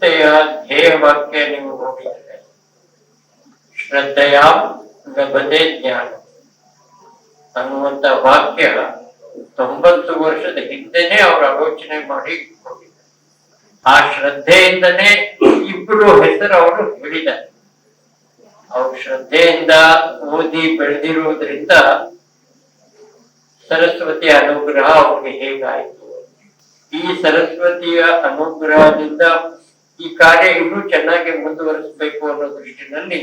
ಸಂಸ್ಥೆಯ ಧ್ಯೇಯ ವಾಕ್ಯ ನೀವು ನೋಡಿದರೆ ಶ್ರದ್ಧೆಯ ಲಭತೆ ಜ್ಞಾನ ಅನ್ನುವಂತ ವಾಕ್ಯ ತೊಂಬತ್ತು ವರ್ಷದ ಹಿಂದೆನೆ ಅವರು ಆಲೋಚನೆ ಮಾಡಿ ಇಟ್ಕೊಂಡಿದ್ದಾರೆ ಆ ಶ್ರದ್ಧೆಯಿಂದನೇ ಇಬ್ಬರು ಹೆಸರು ಅವರು ಹೇಳಿದ್ದಾರೆ ಅವ್ರು ಶ್ರದ್ಧೆಯಿಂದ ಓದಿ ಬೆಳೆದಿರುವುದರಿಂದ ಸರಸ್ವತಿಯ ಅನುಗ್ರಹ ಅವ್ರಿಗೆ ಹೇಗಾಯಿತು ಈ ಸರಸ್ವತಿಯ ಅನುಗ್ರಹದಿಂದ ಈ ಕಾರ್ಯ ಇನ್ನೂ ಚೆನ್ನಾಗಿ ಮುಂದುವರಿಸಬೇಕು ಅನ್ನೋ ದೃಷ್ಟಿನಲ್ಲಿ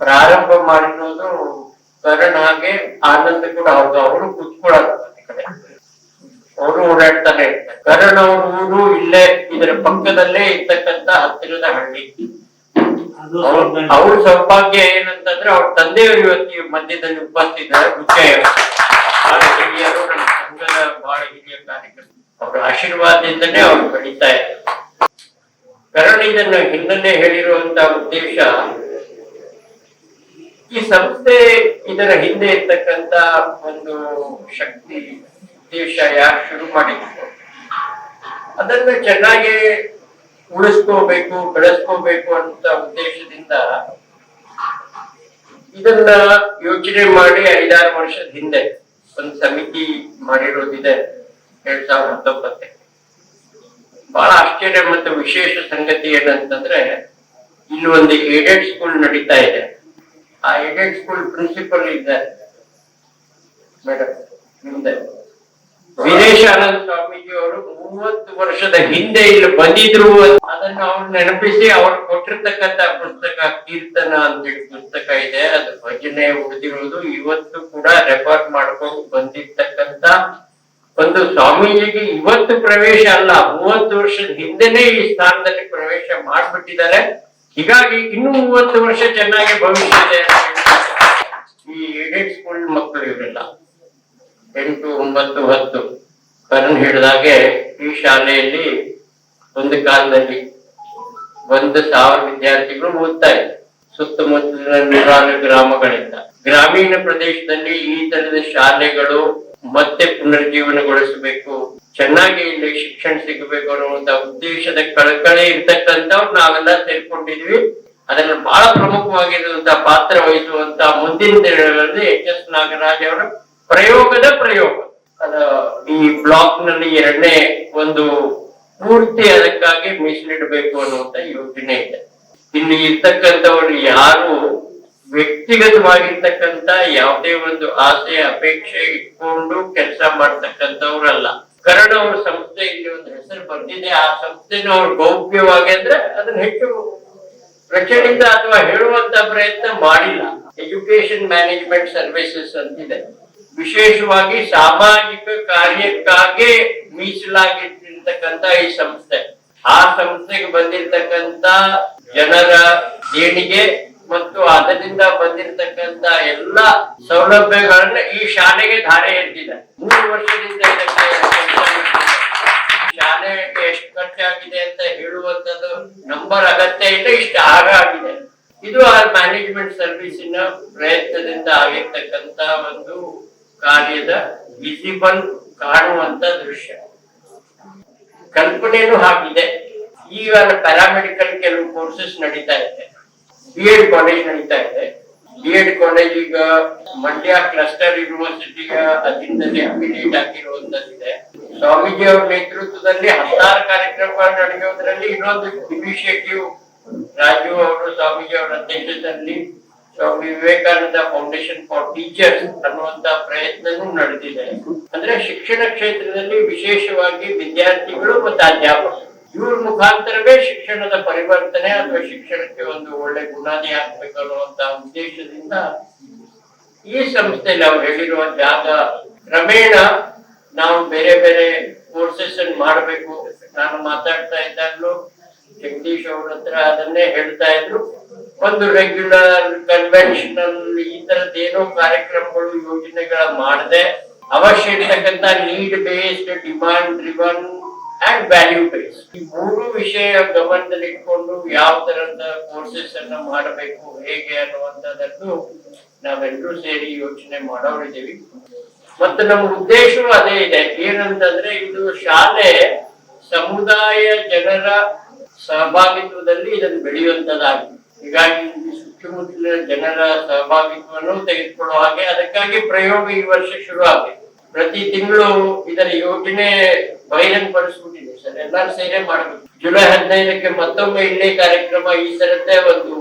ಪ್ರಾರಂಭ ಮಾಡಿರೋದು ಕರಣ್ ಹಾಗೆ ಆನಂದ್ ಕೂಡ ಹೌದು ಅವರು ಕುತ್ಕೊಳ್ಳೋದು ಕಡೆ ಅವರು ಓಡಾಡ್ತಾನೆ ಇರ್ತಾರೆ. ಕರಣ್ ಅವ್ರ ಊರು ಇಲ್ಲೇ ಇದರ ಪಕ್ಕದಲ್ಲೇ ಇರ್ತಕ್ಕಂತ ಹತ್ತಿರದ ಹಳ್ಳಿ. ಅವ್ರ ಸೌಭಾಗ್ಯ ಏನಂತಂದ್ರೆ ಅವ್ರ ತಂದೆಯವರು ಇವತ್ತು ಮಧ್ಯದಲ್ಲಿ ಉಪಸ್ಥಿತರ ಮುಖ್ಯ ಹಿರಿಯರು ನಮ್ಮ ಸಂಘದ ಬಹಳ ಹಿರಿಯ ಕಾರ್ಯಕರ್ತರು. ಅವರ ಆಶೀರ್ವಾದದಿಂದನೇ ಅವರು ಬೆಳೀತಾ ಇದ್ರು ಕರಣ್ ಇದನ್ನು ಹಿನ್ನೆಲೆ ಹೇಳಿರುವಂತ ಉದ್ದೇಶ, ಈ ಸಂಸ್ಥೆ ಇದರ ಹಿಂದೆ ಇರ್ತಕ್ಕಂತ ಒಂದು ಶಕ್ತಿ, ಉದ್ದೇಶ ಯಾರು ಶುರು ಮಾಡಿದ್ರು? ಅದನ್ನು ಚೆನ್ನಾಗಿ ಉಳಿಸ್ಕೋಬೇಕು, ಬೆಳೆಸ್ಕೋಬೇಕು ಅಂತ ಉದ್ದೇಶದಿಂದ ಇದನ್ನ ಯೋಚನೆ ಮಾಡಿ ಐದಾರು ವರ್ಷದ ಹಿಂದೆ ಒಂದು ಸಮಿತಿ ಮಾಡಿರೋದಿದೆ. ಎರಡ್ ಸಾವಿರದ ಬಹಳ ಆಶ್ಚರ್ಯ ಮತ್ತು ವಿಶೇಷ ಸಂಗತಿ ಏನಂತಂದ್ರೆ ಇಲ್ಲಿ ಒಂದು ಏಡೆಡ್ ಸ್ಕೂಲ್ ನಡೀತಾ ಇದೆ. ಆ ಏಡೆಡ್ ಸ್ಕೂಲ್ ಪ್ರಿನ್ಸಿಪಲ್ ಇದ್ದಾರೆ. ಮೇಡಮ್ ಮುಂದೆ ವೀರೇಶಾನಂದ ಸ್ವಾಮೀಜಿ ಅವರು ಮೂವತ್ತು ವರ್ಷದ ಹಿಂದೆ ಇಲ್ಲಿ ಬಂದಿದ್ರು ಅದನ್ನು ಅವ್ರು ನೆನಪಿಸಿ, ಅವ್ರು ಕೊಟ್ಟಿರ್ತಕ್ಕಂತ ಪುಸ್ತಕ ಕೀರ್ತನ ಅಂತೇಳಿ ಪುಸ್ತಕ ಇದೆ. ಅದು ಭಜನೆ ಉಳಿದಿರುವುದು. ಇವತ್ತು ಕೂಡ ರೆಕಾರ್ಡ್ ಮಾಡ್ಕೊಂಡು ಬಂದಿರ್ತಕ್ಕಂತ ಒಂದು ಸ್ವಾಮೀಜಿಗೆ ಇವತ್ತು ಪ್ರವೇಶ ಅಲ್ಲ, ಮೂವತ್ತು ವರ್ಷದ ಹಿಂದೆನೇ ಈ ಸ್ಥಾನದಲ್ಲಿ ಪ್ರವೇಶ ಮಾಡ್ಬಿಟ್ಟಿದ್ದಾರೆ. ಹೀಗಾಗಿ ಇನ್ನು ಮೂವತ್ತು ವರ್ಷ ಚೆನ್ನಾಗಿ ಭವಿಷ್ಯ ಇದೆ ಈ ಏಡೆಡ್ ಸ್ಕೂಲ್ ಮಕ್ಕಳು ಇವರೆಲ್ಲ. ಎಂಟು, ಒಂಬತ್ತು, ಹತ್ತು. ಕರಣ್ ಹಿಡಿದಾಗೆ ಈ ಶಾಲೆಯಲ್ಲಿ ಒಂದು ಕಾಲದಲ್ಲಿ ಒಂದು ಸಾವಿರ ವಿದ್ಯಾರ್ಥಿಗಳು ಓದ್ತಾ ಇದ್ರು. ಸುತ್ತಮುತ್ತಲಿನ ನೂರಾರು ಗ್ರಾಮಗಳಿಂದ. ಗ್ರಾಮೀಣ ಪ್ರದೇಶದಲ್ಲಿ ಈ ತರದ ಶಾಲೆಗಳು ಮತ್ತೆ ಪುನರ್ಜೀವನಗೊಳಿಸಬೇಕು ಚೆನ್ನಾಗಿ ಇಲ್ಲಿ ಶಿಕ್ಷಣ ಸಿಗಬೇಕು ಅನ್ನುವಂತ ಉದ್ದೇಶದ ಕಳಕಳಿ ಇರ್ತಕ್ಕಂಥವ್ರು ನಾವೆಲ್ಲ ಸೇರ್ಕೊಂಡಿದ್ವಿ. ಅದನ್ನು ಬಹಳ ಪ್ರಮುಖವಾಗಿರುವಂತಹ ಪಾತ್ರ ವಹಿಸುವಂತ ಮುಂದಿನ ದಿನಗಳಲ್ಲಿ ಎಚ್ ಎಸ್ ನಾಗರಾಜ್ ಅವರ ಪ್ರಯೋಗದ ಪ್ರಯೋಗ. ಅದ ಈ ಬ್ಲಾಕ್ನಲ್ಲಿ ಎರಡನೇ ಒಂದು ಪೂರ್ತಿ ಅದಕ್ಕಾಗಿ ಮೀಸಲಿಡಬೇಕು ಅನ್ನುವಂತ ಯೋಜನೆ ಇದೆ. ಇಲ್ಲಿ ಇರ್ತಕ್ಕಂಥವ್ರು ಯಾರು ವ್ಯಕ್ತಿಗತವಾಗಿರ್ತಕ್ಕಂತ ಯಾವುದೇ ಒಂದು ಆಸೆ, ಅಪೇಕ್ಷೆ ಇಟ್ಕೊಂಡು ಕೆಲಸ ಮಾಡ್ತಕ್ಕಂಥವ್ರಲ್ಲ. ಕನ್ನಡ ಅವ್ರ ಸಂಸ್ಥೆ ಇಲ್ಲಿ ಒಂದು ಹೆಸರು ಬಂದಿದೆ. ಆ ಸಂಸ್ಥೆನ ಅವ್ರು ಗೌಪ್ಯವಾಗಿ ಅಂದ್ರೆ ಅದನ್ನ ಹೆಚ್ಚು ಪ್ರಚಲಿತ ಅಥವಾ ಹೇಳುವಂತ ಪ್ರಯತ್ನ ಮಾಡಿಲ್ಲ. ಎಜುಕೇಶನ್ ಮ್ಯಾನೇಜ್ಮೆಂಟ್ ಸರ್ವಿಸಸ್ ಅಂತಿದೆ. ವಿಶೇಷವಾಗಿ ಸಾಮಾಜಿಕ ಕಾರ್ಯಕ್ಕಾಗಿ ಮೀಸಲಾಗಿಟ್ಟಿರ್ತಕ್ಕಂತ ಈ ಸಂಸ್ಥೆ. ಆ ಸಂಸ್ಥೆಗೆ ಬಂದಿರತಕ್ಕಂತ ಜನರ ದೇಣಿಗೆ ಮತ್ತು ಅದರಿಂದ ಬಂದಿರತಕ್ಕಂತ ಎಲ್ಲ ಸೌಲಭ್ಯಗಳನ್ನ ಈ ಶಾಲೆಗೆ ಧಾರೆ ಎತ್ತಿದೆ. ಮೂರು ವರ್ಷದಿಂದ ಶಾಲೆ ಎಷ್ಟು ಎಷ್ಟು ಖರ್ಚಾಗಿದೆ ಅಂತ ಹೇಳುವಂತದ್ದು ನಂಬರ್ ಅಗತ್ಯ ಇಲ್ಲ ಇಷ್ಟು ಆಗಾಗಿದೆ ಇದು ಆ ಮ್ಯಾನೇಜ್ಮೆಂಟ್ ಸರ್ವಿಸಿನ ಪ್ರಯತ್ನದಿಂದ ಆಗಿರ್ತಕ್ಕಂತ ಒಂದು ಕಾರ್ಯದ ವಿಸಿಬಲ್ ಕಾಣುವಂತ ದೃಶ್ಯ. ಕಲ್ಪನೆನೂ ಆಗಿದೆ. ಈಗ ಪ್ಯಾರಾಮೆಡಿಕಲ್ ಕೆಲವು ಕೋರ್ಸಸ್ ನಡೀತಾ ಇದೆ. ಬಿ ಎಡ್ ಕಾಲೇಜ್ ನಡೀತಾ ಇದೆ. ಬಿಎಡ್ ಕಾಲೇಜ್ ಈಗ ಮಂಡ್ಯ ಕ್ಲಸ್ಟರ್ ಯೂನಿವರ್ಸಿಟಿಯ ಅಧೀನದಲ್ಲಿ ಅಫಿಲಿಯೇಟ್ ಆಗಿರುವಂತದ್ದಿದೆ ಸ್ವಾಮೀಜಿ ಅವರ ನೇತೃತ್ವದಲ್ಲಿ ಹತ್ತಾರು ಕಾರ್ಯಕ್ರಮಗಳು ನಡೆಯೋದ್ರಲ್ಲಿ ಇನ್ನೊಂದು ಇನಿಷಿಯೇಟಿವ್ ರಾಜು ಅವರು, ಸ್ವಾಮೀಜಿ ಅವರ ಅಧ್ಯಕ್ಷತೆಯಲ್ಲಿ Swami Vivekananda foundation for teachers ಅನ್ನುವಂತ ಪ್ರಯತ್ನನೂ ನಡೆದಿದೆ. ಅಂದ್ರೆ ಶಿಕ್ಷಣ ಕ್ಷೇತ್ರದಲ್ಲಿ ವಿಶೇಷವಾಗಿ ವಿದ್ಯಾರ್ಥಿಗಳು ಮತ್ತು ಅಧ್ಯಾಪಕರು. ಇವ್ರ ಮುಖಾಂತರವೇ ಶಿಕ್ಷಣದ ಪರಿವರ್ತನೆ ಅಥವಾ ಶಿಕ್ಷಣಕ್ಕೆ ಒಂದು ಒಳ್ಳೆ ಬುನಾದಿ ಆಗ್ಬೇಕು ಅನ್ನುವಂತ ಉದ್ದೇಶದಿಂದ ಈ ಸಂಸ್ಥೆಯಲ್ಲಿ ಅವ್ರು ಹೇಳಿರುವ ಜಾಗ ಕ್ರಮೇಣ ನಾವು ಬೇರೆ ಬೇರೆ ಕೋರ್ಸಸ್ ಅನ್ನು ಮಾಡಬೇಕು. ನಾನು ಮಾತಾಡ್ತಾ ಇದ್ದಾಗಲೂ ಜಗದೀಶ್ ಅವ್ರ ಹತ್ರ ಅದನ್ನೇ ಹೇಳ್ತಾ ಇದ್ರು. ಒಂದು ರೆಗ್ಯುಲರ್ ಕನ್ವೆನ್ಷನಲ್ ಈ ತರದ ಏನೋ ಕಾರ್ಯಕ್ರಮಗಳು, ಯೋಜನೆಗಳ ಮಾಡದೆ. ಅವಶ್ಯ ಇರ್ತಕ್ಕಂಥ need based demand driven and value base ಈ ಮೂರು ವಿಷಯ ಗಮನದಲ್ಲಿಟ್ಕೊಂಡು ಯಾವ ತರದ ಕೋರ್ಸಸ್ ಅನ್ನ ಮಾಡಬೇಕು, ಹೇಗೆ ಅನ್ನುವಂಥದ್ದನ್ನು ನಾವೆಲ್ಲರೂ ಸೇರಿ ಯೋಚನೆ ಮಾಡೋರಿದ್ದೀವಿ ಮತ್ತು ನಮ್ಮ ಉದ್ದೇಶವೂ ಅದೇ ಇದೆ. ಏನಂತಂದ್ರೆ ಇದು ಶಾಲೆ ಸಮುದಾಯ ಜನರ ಸಹಭಾಗಿತ್ವದಲ್ಲಿ ಇದನ್ನು ಬೆಳೆಯುವಂತದ್ದಾಗಿದೆ ಹೀಗಾಗಿ ಸುತ್ತಮುತ್ತಲಿನ ಜನರ ಸಹಭಾಗಿತ್ವವನ್ನು ತೆಗೆದುಕೊಳ್ಳುವ ಹಾಗೆ, ಅದಕ್ಕಾಗಿ ಪ್ರಯೋಗ ಈ ವರ್ಷ ಶುರು ಆಗಿದೆ ಪ್ರತಿ ತಿಂಗಳು ಇದರ ಯೋಜನೆ ಬಹಿರಂಗಪಡಿಸ್ಬಿಟ್ಟಿದೆ ಸರ್. ಎಲ್ಲರೂ ಸೇರೆ ಮಾಡಬೇಕು. ಜುಲೈ ಹದಿನೈದಕ್ಕೆ ಮತ್ತೊಮ್ಮೆ ಇಲ್ಲೇ ಕಾರ್ಯಕ್ರಮ ಈ ಸರದ್ದೇ ಒಂದು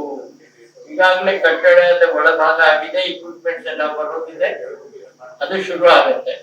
ಈಗಾಗಲೇ ಕಟ್ಟಡದ ಒಳಭಾಗ ಆಗಿದೆ ಇಕ್ವಿಪ್ಮೆಂಟ್ಸ್ ಎಲ್ಲ ಬರೋದಿದೆ ಅದು ಶುರು ಆಗುತ್ತೆ.